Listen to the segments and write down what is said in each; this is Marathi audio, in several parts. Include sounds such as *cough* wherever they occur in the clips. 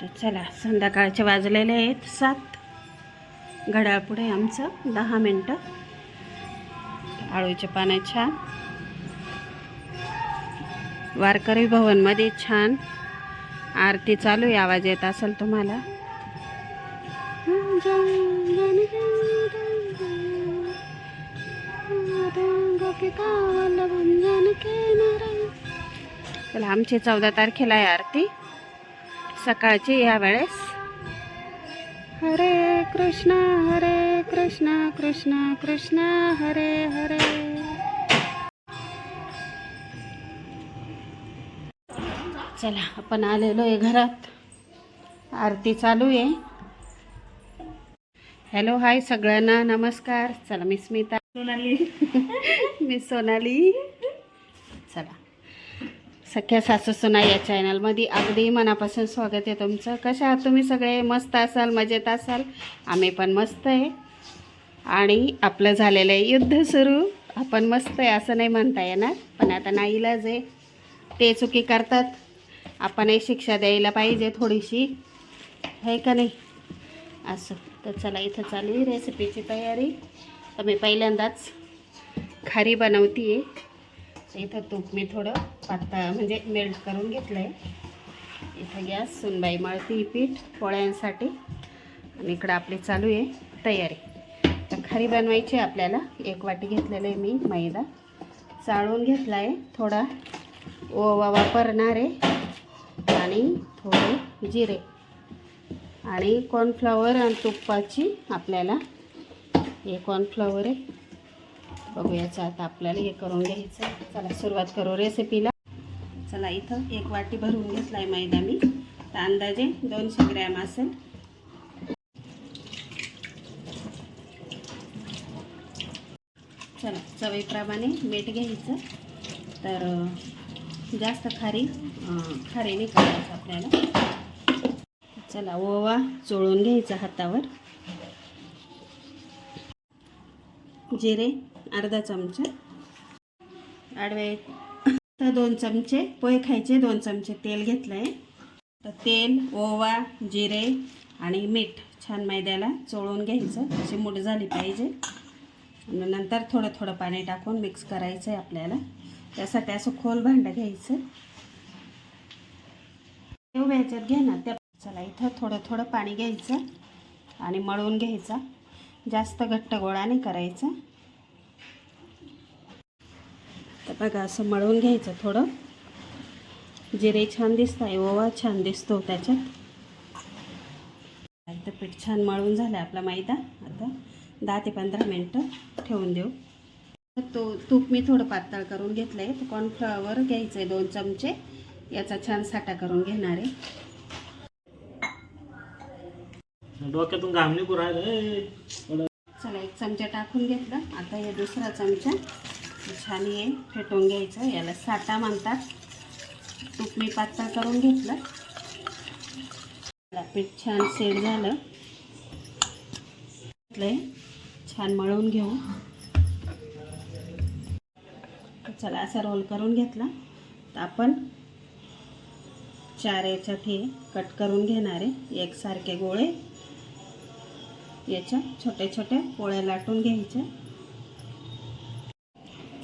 तर चला संध्याकाळचे वाजलेले आहेत सात. घड्याळ पुढे आमचं दहा मिनटं. आळूचे पानं छान. वारकरी भवनमध्ये छान. आरती चालू आहे आवाज येत असेल तुम्हाला. चला आमची चौदा तारखेला आहे आरती. सकाळची या वेळेस? हरे कृष्ण हरे कृष्ण कृष्ण कृष्ण हरे हरे. चला आपण आलेलो आहे घरात. आरती चालू आहे. हॅलो हाय सगळ्यांना नमस्कार. चला मी स्मिता. सोनाली. *laughs* मी सोनाली. चला. सख्या सासू सुना या चॅनलमध्ये अगदी मनापासून स्वागत आहे तुमचं. कशा आहात तुम्ही सगळे? मस्त असाल मजेत असाल? आम्ही पण मस्त आहे. आणि आपलं झालेलं आहे युद्ध सुरू. आपण मस्त आहे असं नाही म्हणता येणार पण आता नाईलाज आहे. ते चुकी करतात. आपणही शिक्षा द्यायला पाहिजे थोडीशी. आहे का नाही? असं. तर चला इथं चालू आहे रेसिपीची तयारी. तर मी पहिल्यांदाच खारी बनवते आहे इथं तूप मी थोडं पातळ म्हणजे मेल्ट करून घेतलं आहे इथं गॅस सुनबाई मळती पीठ पोळ्यांसाठी. आणि इकडं आपली चालू आहे तयारी. तर खारी बनवायची आहे आपल्याला. एक वाटी घेतलेलं आहे मी मैदा. चाळून घेतला आहे थोडा ओवा वापरणार आहे. आणि थोडे जिरे. आणि कॉर्नफ्लॉवर आणि तुपाची आपल्याला हे कॉर्नफ्लॉवर आहे. बघूयाचं आता आपल्याला हे करून घ्यायचं चला सुरुवात करू रेसिपीला चला इथं एक वाटी भरून घेतला आहे मैदा मी. तर अंदाजे दोनशे ग्रॅम असेल. चला चवीप्रमाणे मीठ घ्यायचं. तर जास्त खारी खारी नाही करायचं आपल्याला. चला ओवा चोळून घ्यायचा हातावर. जिरे अर्धा चमचा. आडवे तर दोन चमचे पोहे खायचे दोन चमचे तेल घेतलं आहे तर तेल ओवा जिरे आणि मीठ छान मैद्याला चोळून घ्यायचं. अशी मूठ झाली पाहिजे. नंतर थोडं थोडं पाणी टाकून मिक्स करायचं आहे आपल्याला. त्यासाठी असं खोल भांडं घ्यायचं. एवढ्या ह्याच्यात घ्या ना त्या चला इथं थोडं थोडं पाणी घ्यायचं आणि मळून घ्यायचा. जास्त घट्ट गोळा नाही करायचा तर बघा असं मळून घ्यायचं थोडं. जिरे छान दिसत आहे ओवा छान दिसतो त्याच्यात. इथं पीठ छान मळून झालं आपला मैदा. आता दहा ते पंधरा मिनटं ठेवून देऊ. तो तूप मी थोडं पातळ करून घेतलं आहे तर कॉर्नफ्लॉवर घ्यायचं आहे दोन चमचे. याचा छान साठा करून घेणार आहे. डोक्यातून घाम निघू राहिलं. चला एक चमचा टाकून घेतला. आता हे दुसरा चमचा. छान हे फेटून घ्यायचं. याला साठा म्हणतात. तूप मी पातळ करून घेतलं. पीठ छान सेट झालं. घेतलंय. छान मळून घेऊ. चला असा रोल करून घेतला. तर आपण चार याच्यात हे कट करून घेणार आहे. एकसारखे गोळे. याच्या छोट्या छोट्या पोळ्या लाटून घ्यायच्या.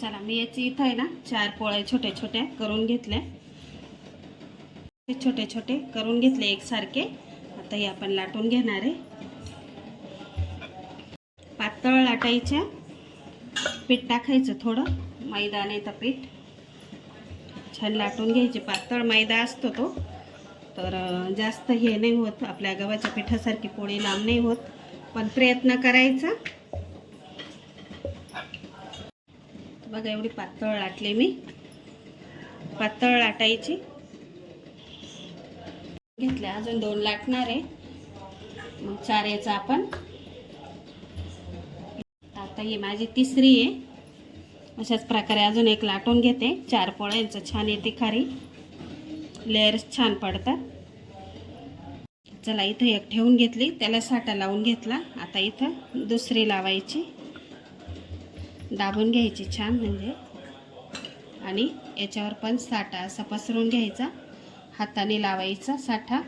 चला मी याची इथं आहे ना चार पोळ्या छोट्या छोट्या करून घेतल्या. छोटे छोटे करून घेतले एकसारखे. आता हे आपण लाटून घेणार आहे. पातळ लाटायच्या. पीठ टाकायचं थोडं मैदा नाही तर पीठ. छान लाटून घ्यायचे. पातळ मैदा असतो तो. तर जास्त हे नाही होत. आपल्या गव्हाच्या पिठासारखी पोळी लांब नाही होत. पण प्रयत्न करायचा. बघा एवढी पातळ लाटले मी. पातळ लाटायची. घेतल्या अजून दोन लाटणार आहे. मग चार याचा आपण. आता ही माझी तिसरी आहे. अशाच प्रकारे अजून एक लाटून घेते. चार पोळ्यांचं छान येते खारी. लेअर्स छान पडतात. चला इथं एक ठेवून घेतली. त्याला साठा लावून घेतला. आता इथं दुसरी लावायची. दाबून घ्यायची छान म्हणजे. आणि याच्यावर पण साठा असा पसरून घ्यायचा. हाताने लावायचा साठा.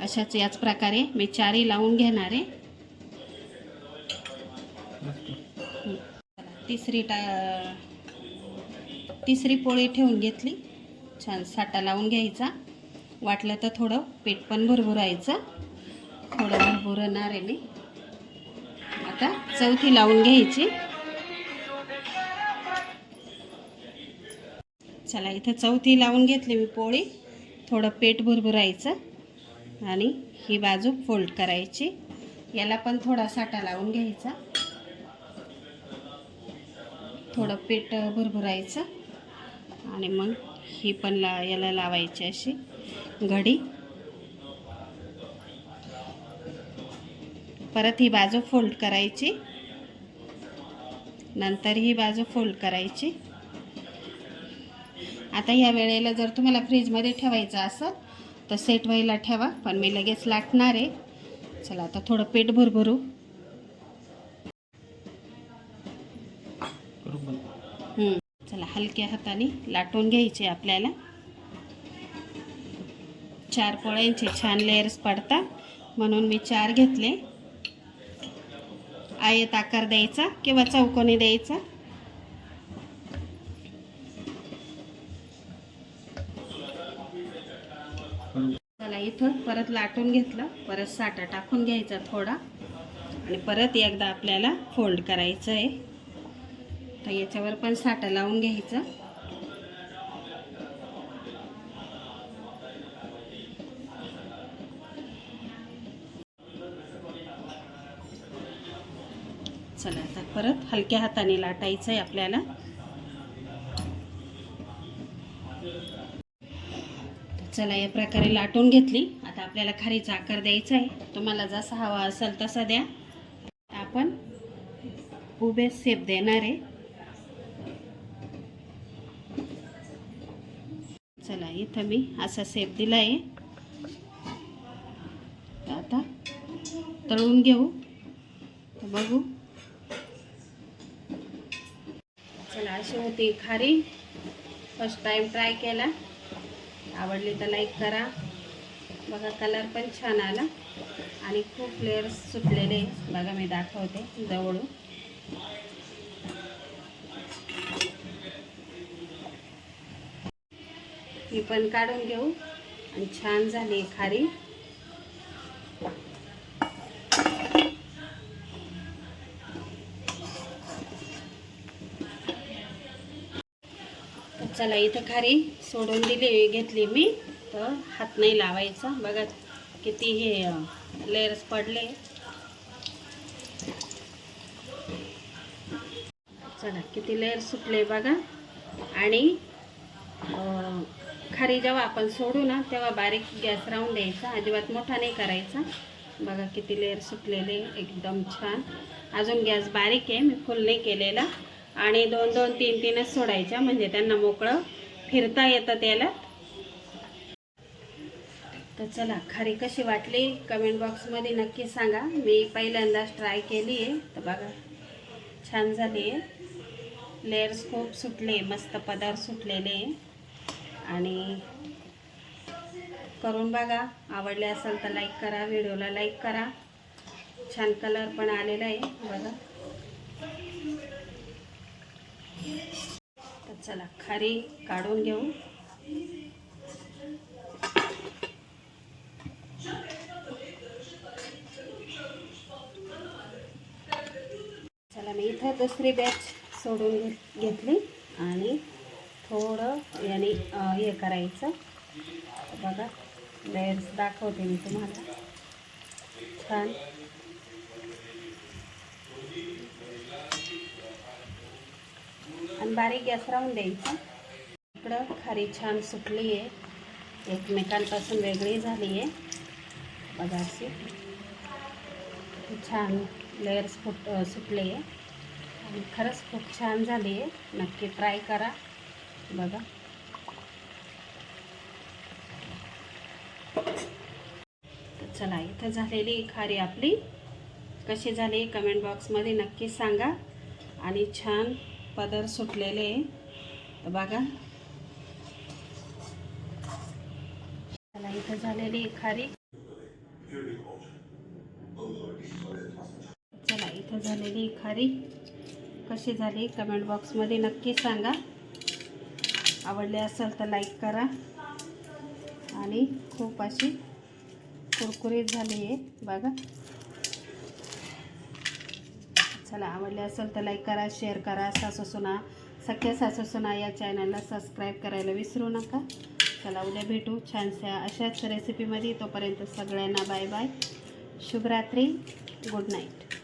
अशाच याच प्रकारे मी चारही लावून घेणार आहे. तिसरी टा तिसरी पोळी ठेवून घेतली. छान साठा लावून घ्यायचा. वाटलं तर थोडं पीठ पण भरभरायचं. थोडं भरभरणार आहे मी. आता चौथी लावून घ्यायची. चला इथं चौथी लावून घेतली मी पोळी. थोडं पेट भरभरायचं आणि ही बाजू फोल्ड करायची. याला पण थोडा साठा लावून घ्यायचा. थोडं पीठ भरभरायचं. आणि मग ही पण ला याला लावायची अशी घडी. परत ही बाजू फोल्ड करायची. नंतर ही बाजू फोल्ड करायची. आता ह्या वेळेला जर तुम्हाला फ्रीजमध्ये ठेवायचं असेल तर सेट व्हायला ठेवा पण मी लगेच लाटणार आहे. चला आता थोडं पेट भरभरू. चला हलक्या हाताने लाटून घ्यायचे आपल्याला. चार पोळ्यांचे छान लेअर्स पडतात म्हणून मी चार घेतले. आयत आकार द्यायचा किंवा चौकोनी द्यायचा. करू. चला परत लाटून घेतलं. परत साठा टाकून घ्यायचा थोडा. आणि परत एकदा आपल्याला फोल्ड करायचं आहे तर याच्यावर पण साठा लावून घ्यायचं. चला आता परत हलक्या हाताने लाटायचं आहे आपल्याला चला या प्रकारे लाटून घेतली. आता आपल्याला खारीचा आकार द्यायचा आहे. तुम्हाला जसा हवा असेल तसा द्या. आपण उभे सेप देणार आहे. चला इथं मी असा सेप दिला आहे आता तळून घेऊ. तर बघू. चला अशी होती खारी. फर्स्ट टाइम ट्राय केला. आवडली तर लाईक करा. बघा कलर पण छान आला. आणि खूप लेअर्स सुटलेले. बघा मी दाखवते जवळून. ही पण काढून घेऊ. आणि छान झाली खारी. चला इथं खारी सोडून दिली घेतली मी. तर हात नाही लावायचा. बघा किती हे लेअर्स पडले. चला किती लेअर सुटले बघा. आणि खारी जेव्हा आपण सोडू ना तेव्हा बारीक गॅस राहून द्यायचा अजिबात मोठा नाही करायचा. बघा किती लेअर सुटलेले. एकदम छान. अजून गॅस बारीक आहे. मी फुल नाही केलेला. आणि दोन दोन तीन तीनच सोडायच्या म्हणजे त्यांना मोकळं फिरता येतं त्याला. तर चला खारी कशी वाटली कमेंट बॉक्समध्ये नक्की सांगा. मी पहिल्यांदाच ट्राय केली आहे. तर बघा छान झाली आहे. लेअर्स खूप सुटले मस्त पदार्थ सुटलेले आणि करून बघा आवडले असेल तर लाईक करा व्हिडिओला लाईक करा. छान कलर पण आलेला आहे बघा. तर चला खारी काढून घेऊ. चला मी इथं दुसरी बॅच सोडून घेत घेतली आणि थोडं याने हे करायचं. बघा लेअर्स दाखवते मी तुम्हाला. छान. आणि बारीक गॅस राहून द्यायचा. इकडं खारी छान सुटली आहे. एकमेकांपासून वेगळी झाली आहे. बघा छान लेअर्स फुट सुटले आहे. आणि खरंच खूप छान झाली आहे. नक्की ट्राय करा. बघा. चला इथं झालेली खारी आपली. कशी झाली कमेंट बॉक्समध्ये नक्की सांगा. आणि छान पदर सुटलेले आहे. तर बघा. चला इथं झालेली खारी. चला इथं झालेली खारी. कशी झाली? कमेंट बॉक्समध्ये नक्की सांगा. आवडले असेल तर लाईक करा. आणि खूप अशी कुरकुरीत झाली आहे. बघा. चला आवडले असेल तर लाईक करा शेअर करा. सासू सुना सख्या सासू सुना या चॅनलला सबस्क्राईब करायला विसरू नका. चला उद्या भेटू छानशा अशाच रेसिपीमध्ये तोपर्यंत सगळ्यांना बाय बाय शुभरात्री. Good night